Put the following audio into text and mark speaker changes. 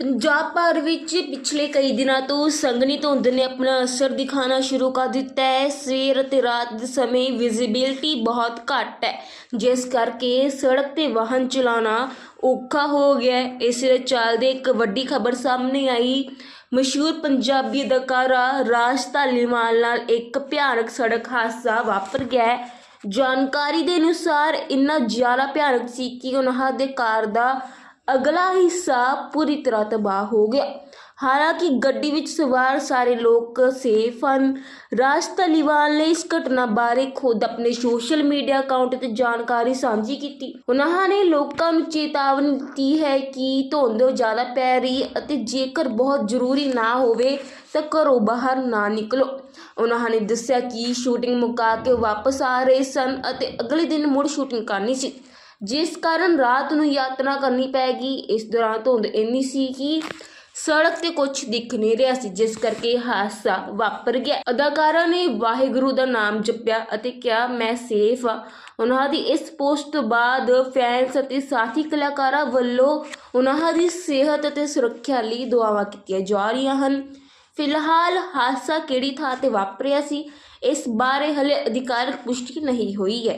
Speaker 1: ਪੰਜਾਬ ਭਰ ਵਿੱਚ ਪਿਛਲੇ ਕਈ ਦਿਨਾਂ ਤੋਂ ਸੰਘਣੀ ਧੁੰਦ ਨੇ ਆਪਣਾ ਅਸਰ ਦਿਖਾਉਣਾ ਸ਼ੁਰੂ ਕਰ ਦਿੱਤਾ ਹੈ। ਸਵੇਰ ਅਤੇ ਰਾਤ ਦੇ ਸਮੇਂ ਵਿਜ਼ਿਬਿਲਟੀ ਬਹੁਤ ਘੱਟ ਹੈ। ਜਿਸ ਕਰਕੇ ਸੜਕ ਤੇ ਵਾਹਨ ਚਲਾਉਣਾ ਔਖਾ ਹੋ ਗਿਆ ਹੈ। ਇਸ ਦੇ ਚੱਲਦੇ ਇੱਕ ਵੱਡੀ ਖਬਰ ਸਾਹਮਣੇ ਆਈ। ਮਸ਼ਹੂਰ ਪੰਜਾਬੀ ਅਦਾਕਾਰਾ ਰਾਜ ਧਾਲੀਵਾਲ ਨਾਲ ਇੱਕ ਭਿਆਨਕ ਸੜਕ ਹਾਦਸਾ ਵਾਪਰ ਗਿਆ ਹੈ। ਜਾਣਕਾਰੀ ਦੇ ਅਨੁਸਾਰ, ਇੰਨਾ ਜ਼ਿਆਦਾ ਭਿਆਨਕ ਸੀ ਕਿ ਉਹਨਾਂ ਦੇ ਕਾਰ ਦਾ ਅਗਲਾ ਹਿੱਸਾ ਪੂਰੀ ਤਰ੍ਹਾਂ ਤਬਾਹ ਹੋ ਗਿਆ। ਹਾਲਾਂਕਿ ਗੱਡੀ ਵਿੱਚ ਸਵਾਰ ਸਾਰੇ ਲੋਕ ਸੇਫ ਹਨ। ਰਾਜ ਧਾਲੀਵਾਲ ਨੇ ਇਸ ਘਟਨਾ ਬਾਰੇ ਖੁਦ ਆਪਣੇ ਸੋਸ਼ਲ ਮੀਡੀਆ ਅਕਾਊਂਟ ਤੇ ਜਾਣਕਾਰੀ ਸਾਂਝੀ ਕੀਤੀ। ਉਹਨਾਂ ਨੇ ਲੋਕਾਂ ਨੂੰ ਚੇਤਾਵਨੀ ਦਿੱਤੀ ਹੈ ਕਿ ਧੁੰਦ ਜ਼ਿਆਦਾ ਪੈ ਰਹੀ ਅਤੇ ਜੇਕਰ ਬਹੁਤ ਜ਼ਰੂਰੀ ਨਾ ਹੋਵੇ ਤਾਂ ਘਰੋਂ ਬਾਹਰ ਨਾ ਨਿਕਲੋ। ਉਹਨਾਂ ਨੇ ਦੱਸਿਆ ਕਿ ਸ਼ੂਟਿੰਗ ਮੁਕਾ ਕੇ ਵਾਪਸ ਆ ਰਹੇ ਸਨ ਅਤੇ ਅਗਲੇ ਦਿਨ ਮੁੜ ਸ਼ੂਟਿੰਗ ਕਰਨੀ ਸੀ। ਜਿਸ ਕਾਰਨ ਰਾਤ ਨੂੰ ਯਾਤਰਾ ਕਰਨੀ ਪੈਗੀ ਇਸ ਦੌਰਾਨ ਧੁੰਦ ਇੰਨੀ ਸੀ ਕਿ ਸੜਕ ਤੇ ਕੁਝ ਦਿਖ ਨਹੀਂ ਰਿਹਾ ਸੀ, ਜਿਸ ਕਰਕੇ ਹਾਦਸਾ ਵਾਪਰ ਗਿਆ। ਅਦਾਕਾਰਾ ਨੇ ਵਾਹਿਗੁਰੂ ਦਾ ਨਾਮ ਜਪਿਆ ਅਤੇ ਕਿਹਾ, ਮੈਂ ਸੇਫ ਆ ਉਹਨਾਂ ਦੀ ਇਸ ਪੋਸਟ ਤੋਂ ਬਾਅਦ ਫੈਨਸ ਅਤੇ ਸਾਥੀ ਕਲਾਕਾਰਾਂ ਵੱਲੋਂ ਉਹਨਾਂ ਦੀ ਸਿਹਤ ਅਤੇ ਸੁਰੱਖਿਆ ਲਈ ਦੁਆਵਾਂ ਕੀਤੀਆਂ ਜਾ ਰਹੀਆਂ ਹਨ। ਫਿਲਹਾਲ ਹਾਦਸਾ ਕਿਹੜੀ ਥਾਂ ਤੇ ਵਾਪਰਿਆ ਸੀ, ਇਸ ਬਾਰੇ ਹਲੇ ਅਧਿਕਾਰਕ ਪੁਸ਼ਟੀ ਨਹੀਂ ਹੋਈ ਹੈ।